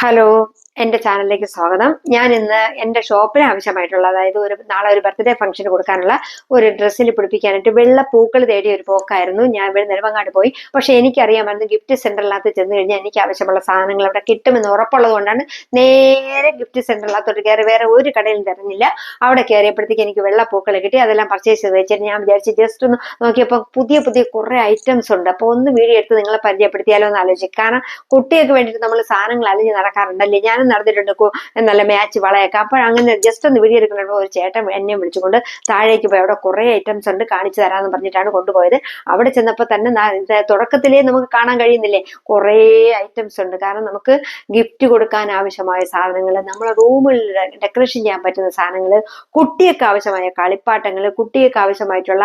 Hello. എന്റെ ചാനലിലേക്ക് സ്വാഗതം. ഞാൻ ഇന്ന് എന്റെ ഷോപ്പിന് ആവശ്യമായിട്ടുള്ള അതായത് ഒരു നാളെ ഒരു ബർത്ത്ഡേ ഫംഗ്ഷന് കൊടുക്കാനുള്ള ഒരു ഡ്രസ്സിൽ പിടിപ്പിക്കാനായിട്ട് വെള്ള പൂക്കൾ തേടിയ ഒരു പോക്കായിരുന്നു. ഞാൻ ഇവിടെ നെടുമങ്ങാട് പോയി. പക്ഷെ എനിക്കറിയാമായിരുന്നു ഗിഫ്റ്റ് സെന്ററിനകത്ത് ചെന്ന് കഴിഞ്ഞാൽ എനിക്ക് ആവശ്യമുള്ള സാധനങ്ങൾ അവിടെ കിട്ടുമെന്ന് ഉറപ്പുള്ളത് കൊണ്ടാണ് നേരെ ഗിഫ്റ്റ് സെന്ററിനകത്തോട്ട് കയറി വേറെ ഒരു കടയിലും തിരഞ്ഞില്ല. അവിടെ കയറിയപ്പോഴത്തേക്ക് എനിക്ക് വെള്ള പൂക്കൾ കിട്ടി. അതെല്ലാം പർച്ചേസ് ചെയ്ത് വെച്ചിട്ട് ഞാൻ വിചാരിച്ച് ജസ്റ്റ് ഒന്ന് നോക്കിയപ്പോൾ പുതിയ പുതിയ കുറേ ഐറ്റംസ് ഉണ്ട്. അപ്പോൾ ഒന്ന് വീഡിയോ എടുത്ത് നിങ്ങളെ പരിചയപ്പെടുത്തിയാലോ എന്ന് ആലോചിക്കും കാരണം കുട്ടികൾക്ക് വേണ്ടിയിട്ട് നമ്മൾ സാധനങ്ങൾ അലിഞ്ഞ് നടക്കാറുണ്ടല്ലേ? ഞാനും നടന്നിട്ടുണ്ട്. നല്ല മാച്ച് വളയൊക്കെ. അപ്പോൾ അങ്ങനെ ജസ്റ്റ് ഒന്ന് വീഡിയോ എടുക്കുമ്പോൾ ഒരു ചേട്ടൻ എന്നെ വിളിച്ചുകൊണ്ട് താഴേക്ക് പോയി. അവിടെ കുറേ ഐറ്റംസ് ഉണ്ട് കാണിച്ചു തരാമെന്ന് പറഞ്ഞിട്ടാണ് കൊണ്ടുപോയത്. അവിടെ ചെന്നപ്പോൾ തന്നെ തുടക്കത്തിലേ നമുക്ക് കാണാൻ കഴിയുന്നില്ലേ? കുറേ ഐറ്റംസ് ഉണ്ട്. കാരണം നമുക്ക് ഗിഫ്റ്റ് കൊടുക്കാൻ ആവശ്യമായ സാധനങ്ങൾ നമ്മളെ റൂമിൽ ഡെക്കറേഷൻ ചെയ്യാൻ പറ്റുന്ന സാധനങ്ങൾ കുട്ടിയൊക്കെ ആവശ്യമായ കളിപ്പാട്ടങ്ങൾ കുട്ടിയൊക്കെ ആവശ്യമായിട്ടുള്ള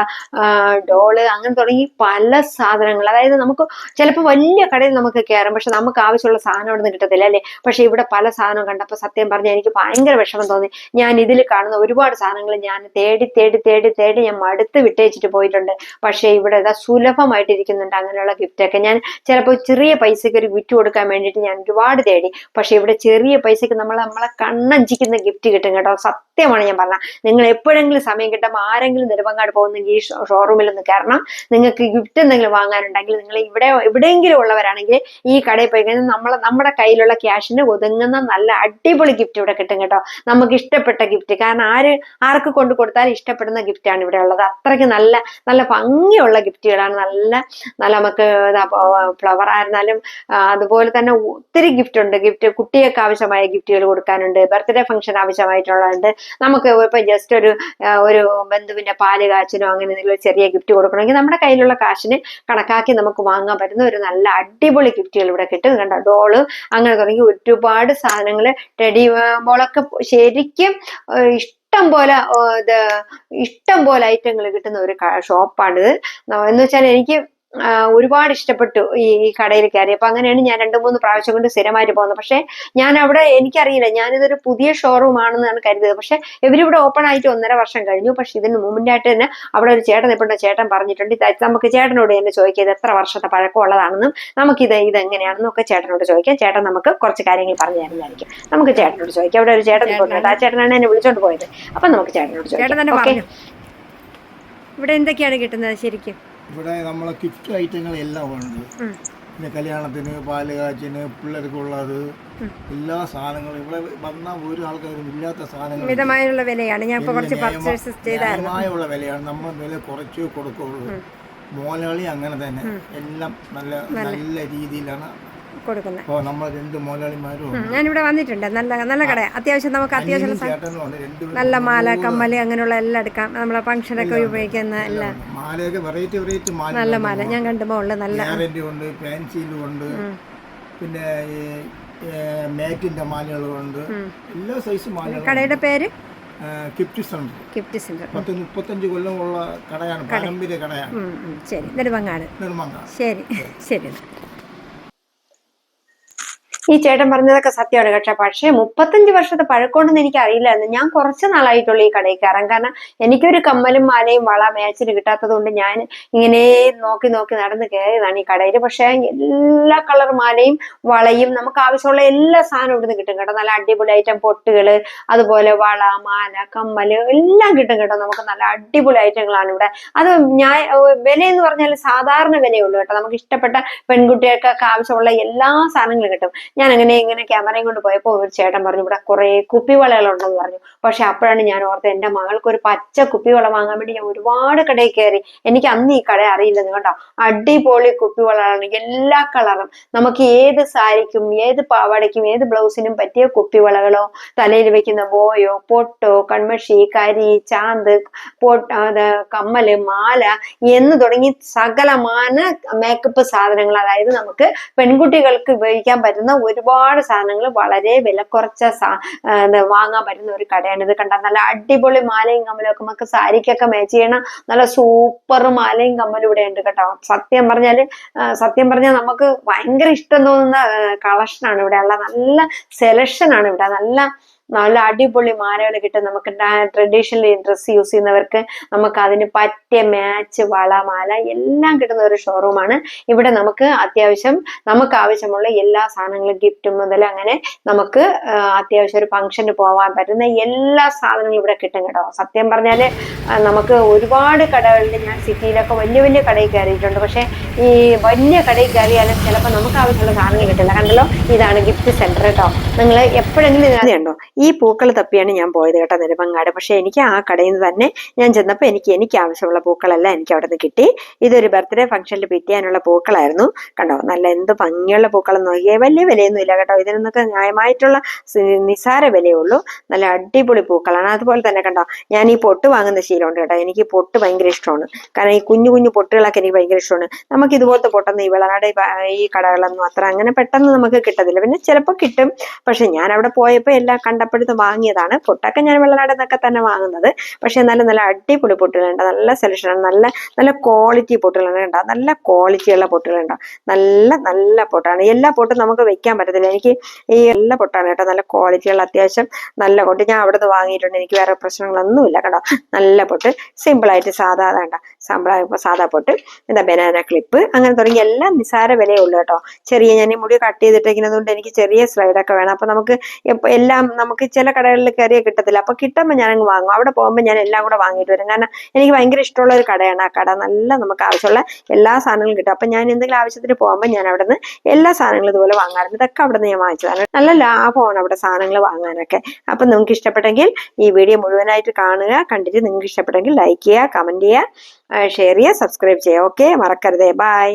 ഡോൾ അങ്ങനെ തുടങ്ങി പല സാധനങ്ങൾ. അതായത് നമുക്ക് ചിലപ്പോൾ വലിയ കടയിൽ നമുക്ക് കയറും. പക്ഷെ നമുക്ക് ആവശ്യമുള്ള സാധനം അവിടെ നിന്ന് കിട്ടത്തില്ല അല്ലേ? പക്ഷെ ഇവിടെ പല സാധനവും കണ്ടപ്പോൾ സത്യം പറഞ്ഞാൽ എനിക്ക് ഭയങ്കര വിഷമം തോന്നി. ഞാൻ ഇതിൽ കാണുന്ന ഒരുപാട് സാധനങ്ങൾ ഞാൻ തേടി തേടി തേടി തേടി ഞാൻ മടുത്ത് വിട്ടേച്ചിട്ട് പോയിട്ടുണ്ട്. പക്ഷേ ഇവിടെ ഇതാ സുലഭമായിട്ട് ഇരിക്കുന്നുണ്ട് അങ്ങനെയുള്ള ഗിഫ്റ്റൊക്കെ ഞാൻ ചിലപ്പോൾ ചെറിയ പൈസയ്ക്ക് ഒരു ഗിഫ്റ്റ് കൊടുക്കാൻ വേണ്ടിയിട്ട് ഞാൻ ഒരുപാട് തേടി. പക്ഷേ ഇവിടെ ചെറിയ പൈസയ്ക്ക് നമ്മൾ നമ്മളെ കണ്ണഞ്ചിക്കുന്ന ഗിഫ്റ്റ് കിട്ടും കേട്ടോ. സത്യമാണ് ഞാൻ പറഞ്ഞത് നിങ്ങൾ എപ്പോഴെങ്കിലും സമയം കിട്ടുമ്പോൾ ആരെങ്കിലും നെടുമങ്ങാട് പോകുന്നെങ്കിൽ ഈ ഷോറൂമിൽ ഒന്ന് കയറണം നിങ്ങൾക്ക് ഗിഫ്റ്റ് എന്തെങ്കിലും വാങ്ങാനുണ്ടെങ്കിൽ നിങ്ങൾ ഇവിടെ എവിടെയെങ്കിലും ഉള്ളവരാണെങ്കിൽ ഈ കടയിൽ പോയി കഴിഞ്ഞാൽ നമ്മളെ നമ്മുടെ കയ്യിലുള്ള ക്യാഷിന് ഒതുങ്ങുന്ന നല്ല അടിപൊളി ഗിഫ്റ്റ് ഇവിടെ കിട്ടും കേട്ടോ. നമുക്ക് ഇഷ്ടപ്പെട്ട ഗിഫ്റ്റ് കാരണം ആര് ആർക്ക് കൊണ്ടു കൊടുത്താൽ ഇഷ്ടപ്പെടുന്ന ഗിഫ്റ്റാണ് ഇവിടെ ഉള്ളത്. അത്രയ്ക്ക് നല്ല നല്ല ഭംഗിയുള്ള ഗിഫ്റ്റുകളാണ് നല്ല നല്ല നമുക്ക് ഫ്ലവർ ആയിരുന്നാലും അതുപോലെ തന്നെ ഒത്തിരി ഗിഫ്റ്റ് ഉണ്ട്. ഗിഫ്റ്റ് കുട്ടികൾക്ക് ആവശ്യമായ ഗിഫ്റ്റുകൾ കൊടുക്കാനുണ്ട്. ബർത്ത്ഡേ ഫംഗ്ഷൻ ആവശ്യമായിട്ടുള്ളതുണ്ട്. നമുക്ക് ഇപ്പൊ ജസ്റ്റ് ഒരു ഒരു ബന്ധുവിന്റെ പാൽ കാച്ചിനോ അങ്ങനെ എന്തെങ്കിലും ചെറിയ ഗിഫ്റ്റ് കൊടുക്കണമെങ്കിൽ നമ്മുടെ കയ്യിലുള്ള കാശിന് കണക്കാക്കി നമുക്ക് വാങ്ങാൻ പറ്റുന്ന ഒരു നല്ല അടിപൊളി ഗിഫ്റ്റുകൾ ഇവിടെ കിട്ടും. കണ്ട? ഡോൾ അങ്ങനെ തുടങ്ങി ഒരുപാട് സാധനങ്ങൾ ടെഡി ബോളൊക്കെ ശരിക്കും ഇഷ്ടം പോലെ ഇഷ്ടം പോലെ ഐറ്റങ്ങൾ കിട്ടുന്ന ഒരു ഷോപ്പാണിത് എന്ന് വെച്ചാൽ എനിക്ക് ഒരുപാട് ഇഷ്ടപ്പെട്ടു ഈ ഈ കടയിൽ കയറി. അപ്പൊ അങ്ങനെയാണ് ഞാൻ രണ്ടു മൂന്ന് പ്രാവശ്യം കൊണ്ട് സ്ഥിരമായിട്ട് പോകുന്നത്. പക്ഷെ ഞാൻ അവിടെ എനിക്കറിയില്ല. ഞാനിതൊരു പുതിയ ഷോറൂം ആണെന്നാണ് കരുതിയത്. പക്ഷെ ഇവരിവിടെ ഓപ്പൺ ആയിട്ട് ഒന്നര വർഷം കഴിഞ്ഞു. പക്ഷെ ഇതിന് മുമ്പിനായിട്ട് തന്നെ അവിടെ ഒരു ചേട്ടൻ നിൽപ്പുണ്ട് ചേട്ടൻ പറഞ്ഞിട്ടുണ്ട് നമുക്ക് ചേട്ടനോട് തന്നെ ചോദിക്കാം. ഇത് എത്ര വർഷത്തെ പഴക്കമുള്ളതാണെന്നും നമുക്കിത് ഇത് എങ്ങനെയാണെന്നും ഒക്കെ ചേട്ടനോട് ചോദിക്കാം. ചേട്ടൻ നമുക്ക് കുറച്ച് കാര്യങ്ങൾ പറഞ്ഞു തരുന്നതായിരിക്കും. നമുക്ക് ചേട്ടനോട് ചോദിക്കാം. അവിടെ ഒരു ചേട്ടൻ പോയിട്ടുണ്ട് ആ ചേട്ടനാണ് എന്നെ വിളിച്ചോണ്ട് പോയത്. അപ്പൊ നമുക്ക് ചേട്ടനോട് ചോദിക്കാം. ഇവിടെ എന്തൊക്കെയാണ് കിട്ടുന്നത് ശരിക്കും? ഇവിടെ നമ്മളെ ഗിഫ്റ്റ് ഐറ്റങ്ങൾ എല്ലാം ഉണ്ട്. പിന്നെ കല്യാണത്തിന് പാൽ കാച്ചിന് പിള്ളേർക്കുള്ളത് എല്ലാ സാധനങ്ങളും. ഇവിടെ വന്ന ഒരു ആൾക്കാരും ഇല്ലാത്ത സാധനങ്ങൾ മിതമായുള്ള വിലയാണ്. ഞാൻ കുറച്ച് പർച്ചേസ് ചെയ്തായിരുന്നു. വിലയാണ്. നമ്മൾ വില കുറച്ച് കൊടുക്കുള്ളൂ. മോലാളി അങ്ങനെ തന്നെ. എല്ലാം നല്ല നല്ല രീതിയിലാണ് കൊടുക്കുന്നത്. ഓ നമ്മൾ രണ്ട് മോലാളിമാരും. ഞാനിവിടെ വന്നിട്ടുണ്ട്. നല്ല നല്ല കട അത്യാവശ്യം നമുക്ക് അത്യാവശ്യം നല്ല മാല കമ്മൽ അങ്ങനെയുള്ള എല്ലാം എടുക്കാം. നമ്മളെ ഫംഗ്ഷനൊക്കെ ഉപയോഗിക്കുന്ന എല്ലാം. മാലയൊക്കെ വെറൈറ്റി വെറൈറ്റി മാല നല്ല മാല. ഞാൻ കണ്ടുമ്പോൾ ഉള്ള നല്ല ഉണ്ട് ഫാൻസിയിലും ഉണ്ട് പിന്നെ മേറ്റിന്റെ മാലകളുണ്ട്. എല്ലാ സൈസ് മാലകളും കടയുടെ പേര്? ഗിഫ്റ്റ് സെന്റർ ഗിഫ്റ്റ് സെന്റർ പത്ത് മുപ്പത്തഞ്ച് കൊല്ലമുള്ള കടയാണ് പാരമ്പര്യ കടയാണ്. ശരി. നെടുമങ്ങാട്. നെടുമങ്ങാട്. ശരി. ശരി. ഈ ചേട്ടൻ പറഞ്ഞതൊക്കെ സത്യമാണ് പക്ഷെ പക്ഷേ മുപ്പത്തഞ്ച് വർഷത്തെ പഴക്കമുണ്ടെന്ന് എനിക്ക് അറിയില്ലായിരുന്നു ഞാൻ കുറച്ച് നാളായിട്ടുള്ളൂ ഈ കടയിൽ കയറാൻ. കാരണം എനിക്കൊരു കമ്മലും മാലയും വള മാച്ചിന് കിട്ടാത്തത് കൊണ്ട് ഞാൻ ഇങ്ങനെ നോക്കി നോക്കി നടന്ന് കയറിയതാണ് ഈ കടയിൽ. പക്ഷേ എല്ലാ കളർ മാലയും വളയും നമുക്ക് ആവശ്യമുള്ള എല്ലാ സാധനവും ഇവിടുന്ന് കിട്ടും കേട്ടോ. നല്ല അടിപൊളി ഐറ്റം പൊട്ടുകൾ അതുപോലെ വള മാല കമ്മൽ എല്ലാം കിട്ടും കേട്ടോ. നമുക്ക് നല്ല അടിപൊളി ഐറ്റങ്ങളാണ് ഇവിടെ. അത് ഞാൻ വില എന്ന് പറഞ്ഞാൽ സാധാരണ വിലയുള്ളൂ കേട്ടോ. നമുക്ക് ഇഷ്ടപ്പെട്ട പെൺകുട്ടികൾക്കൊക്കെ ആവശ്യമുള്ള എല്ലാ സാധനങ്ങളും കിട്ടും. ഞാൻ അങ്ങനെ ഇങ്ങനെ ക്യാമറയും കൊണ്ട് പോയപ്പോൾ ഒരു ചേട്ടൻ പറഞ്ഞു ഇവിടെ കുറെ കുപ്പിവളകളുണ്ടെന്ന് പറഞ്ഞു. പക്ഷെ അപ്പോഴാണ് ഞാൻ ഓർത്തത് എന്റെ മകൾക്ക് ഒരു പച്ച കുപ്പിവള വാങ്ങാൻ വേണ്ടി ഞാൻ ഒരുപാട് കടയിൽ കയറി. എനിക്ക് അന്ന് ഈ കട അറിയില്ലെന്ന് കണ്ടോ? അടിപൊളി കുപ്പിവളകളാണ് എല്ലാ കളറും. നമുക്ക് ഏത് സാരിക്കും ഏത് പാവാടയ്ക്കും ഏത് ബ്ലൗസിനും പറ്റിയ കുപ്പിവളകളോ തലയിൽ വെക്കുന്ന ബോയോ പൊട്ടോ കൺമഷി കരി ചാന്ത് പൊട്ട് കമ്മൽ മാല എന്ന് തുടങ്ങി സകലമാന മേക്കപ്പ് സാധനങ്ങൾ അതായത് നമുക്ക് പെൺകുട്ടികൾക്ക് ഉപയോഗിക്കാൻ പറ്റുന്ന ഒരുപാട് സാധനങ്ങൾ വളരെ വില കുറച്ച വാങ്ങാൻ പറ്റുന്ന ഒരു കടയാണ്. ഇത് കണ്ട നല്ല അടിപൊളി മാലയും കമ്മലും ഒക്കെ നമുക്ക് സാരിക്കൊക്കെ മാച്ച് ചെയ്യണം നല്ല സൂപ്പർ മാലയും കമ്മലും ഇവിടെ ഉണ്ട് കേട്ടോ. സത്യം പറഞ്ഞാൽ സത്യം പറഞ്ഞാൽ നമുക്ക് ഭയങ്കര ഇഷ്ടം തോന്നുന്ന കളക്ഷനാണ് ഇവിടെ. ഉള്ള നല്ല സെലക്ഷൻ ആണ് ഇവിടെ. നല്ല നല്ല അടിപൊളി മാലകൾ കിട്ടും. നമുക്ക് ട്രഡീഷണൽ ഡ്രസ്സ് യൂസ് ചെയ്യുന്നവർക്ക് നമുക്ക് അതിന് പറ്റിയ മാച്ച് വള മാല എല്ലാം കിട്ടുന്ന ഒരു ഷോറൂമാണ് ഇവിടെ നമുക്ക് അത്യാവശ്യം നമുക്ക് ആവശ്യമുള്ള എല്ലാ സാധനങ്ങളും ഗിഫ്റ്റ് മുതൽ അങ്ങനെ നമുക്ക് അത്യാവശ്യം ഒരു ഫംഗ്ഷന് പോകാൻ പറ്റുന്ന എല്ലാ സാധനങ്ങളും ഇവിടെ കിട്ടും കേട്ടോ. സത്യം പറഞ്ഞാൽ നമുക്ക് ഒരുപാട് കടകളിൽ ഞാൻ സിറ്റിയിലൊക്കെ വലിയ വലിയ കടയിൽ കയറിയിട്ടുണ്ട്. പക്ഷേ ഈ വലിയ കടയിൽ കയറിയാലും ചിലപ്പോൾ നമുക്ക് ആവശ്യമുള്ള സാധനങ്ങൾ കിട്ടില്ല. കണ്ടല്ലോ? ഇതാണ് ഗിഫ്റ്റ് സെന്റർ കേട്ടോ. നിങ്ങൾ എപ്പോഴെങ്കിലും കണ്ടോ ഈ പൂക്കൾ തപ്പിയാണ് ഞാൻ പോയത് കേട്ടോ നെടുമങ്ങാട്. പക്ഷെ എനിക്ക് ആ കടയിൽ നിന്ന് തന്നെ ഞാൻ ചെന്നപ്പോൾ എനിക്ക് എനിക്ക് ആവശ്യമുള്ള പൂക്കളെല്ലാം എനിക്ക് അവിടെ നിന്ന് കിട്ടി. ഇതൊരു ബർത്ത്ഡേ ഫംഗ്ഷനിൽ പിറ്റിയാനുള്ള പൂക്കളായിരുന്നു. കണ്ടോ നല്ല എന്ത് ഭംഗിയുള്ള പൂക്കളെന്ന് നോക്കിയേ വലിയ വിലയൊന്നും ഇല്ല കേട്ടോ ഇതിനൊക്കെ ന്യായമായിട്ടുള്ള നിസാര വിലയുള്ളൂ. നല്ല അടിപൊളി പൂക്കളാണ്. അതുപോലെ തന്നെ കണ്ടോ ഞാൻ ഈ പൊട്ട് വാങ്ങുന്ന ശീലമുണ്ട് കേട്ടോ. എനിക്ക് പൊട്ട് ഭയങ്കര ഇഷ്ടമാണ്. കാരണം ഈ കുഞ്ഞു കുഞ്ഞു പൊട്ടുകളൊക്കെ എനിക്ക് ഭയങ്കര ഇഷ്ടമാണ്. നമുക്ക് ഇതുപോലത്തെ പൊട്ടൊന്നും ഈ വിളനാട് ഈ കടകളൊന്നും അത്ര അങ്ങനെ പെട്ടെന്ന് നമുക്ക് കിട്ടത്തില്ല. പിന്നെ ചിലപ്പോൾ കിട്ടും. പക്ഷെ ഞാൻ അവിടെ പോയപ്പോൾ എല്ലാം കണ്ടപ്പെടുത്ത് വാങ്ങിയതാണ്. പൊട്ടൊക്കെ ഞാൻ വെള്ളനാട് തന്നെ വാങ്ങുന്നത്. പക്ഷെ എന്നാലും നല്ല അടിപൊളി പൊട്ടുകളുണ്ട്. നല്ല സെലക്ഷനാണ് നല്ല നല്ല ക്വാളിറ്റി പൊട്ടുകളാണ് കേട്ടോ. നല്ല ക്വാളിറ്റിയുള്ള പൊട്ടുകളുണ്ടാവും നല്ല നല്ല പൊട്ടാണ്. എല്ലാ പൊട്ടും നമുക്ക് വെക്കാൻ പറ്റത്തില്ല. എനിക്ക് ഈ എല്ലാ പൊട്ടാണ് കേട്ടോ. നല്ല ക്വാളിറ്റിയുള്ള അത്യാവശ്യം നല്ല പൊട്ട്. ഞാൻ അവിടെ നിന്ന് വാങ്ങിയിട്ടുണ്ട്. എനിക്ക് വേറെ പ്രശ്നങ്ങളൊന്നുമില്ല കേട്ടോ. നല്ല പൊട്ട്. സിമ്പിളായിട്ട് സാധാ വേണ്ട സാമ്പിളാ സാധാ പൊട്ട് എന്താ ബനാന ക്ലിപ്പ് അങ്ങനെ തുടങ്ങി എല്ലാം നിസാര വിലയേ ഉള്ളൂ കേട്ടോ. ചെറിയ ഞാൻ ഈ മുടി കട്ട് ചെയ്തിട്ടിരിക്കുന്നതുകൊണ്ട് എനിക്ക് ചെറിയ സ്ലൈഡൊക്കെ വേണം. അപ്പൊ നമുക്ക് എല്ലാം നമുക്ക് ചില കടകളിൽ കയറിയ കിട്ടത്തില്ല. അപ്പൊ കിട്ടുമ്പോൾ ഞാൻ അങ്ങ് വാങ്ങും. അവിടെ പോകുമ്പോൾ ഞാൻ എല്ലാം കൂടെ വാങ്ങിയിട്ട് വരും. കാരണം എനിക്ക് ഭയങ്കര ഇഷ്ടമുള്ള ഒരു കടയാണ് ആ കട. നല്ല നമുക്ക് ആവശ്യമുള്ള എല്ലാ സാധനങ്ങളും കിട്ടും. അപ്പൊ ഞാൻ എന്തെങ്കിലും ആവശ്യത്തിന് പോകുമ്പോൾ ഞാൻ അവിടെ നിന്ന് എല്ലാ സാധനങ്ങളും ഇതുപോലെ വാങ്ങാറുണ്ട്. ഇതൊക്കെ അവിടെ നിന്ന് ഞാൻ വാങ്ങിച്ചതാണ്. നല്ല ലാഭമാണ് അവിടെ സാധനങ്ങൾ വാങ്ങാനൊക്കെ. അപ്പൊ നിങ്ങൾക്ക് ഇഷ്ടപ്പെട്ടെങ്കിൽ ഈ വീഡിയോ മുഴുവനായിട്ട് കാണുക. കണ്ടിട്ട് നിങ്ങൾക്ക് ഇഷ്ടപ്പെട്ടെങ്കിൽ ലൈക്ക് ചെയ്യുക കമന്റ് ചെയ്യുക. ഷെയർ ചെയ്യുക സബ്സ്ക്രൈബ് ചെയ്യുക. ഓക്കെ മറക്കരുതേ. ബൈ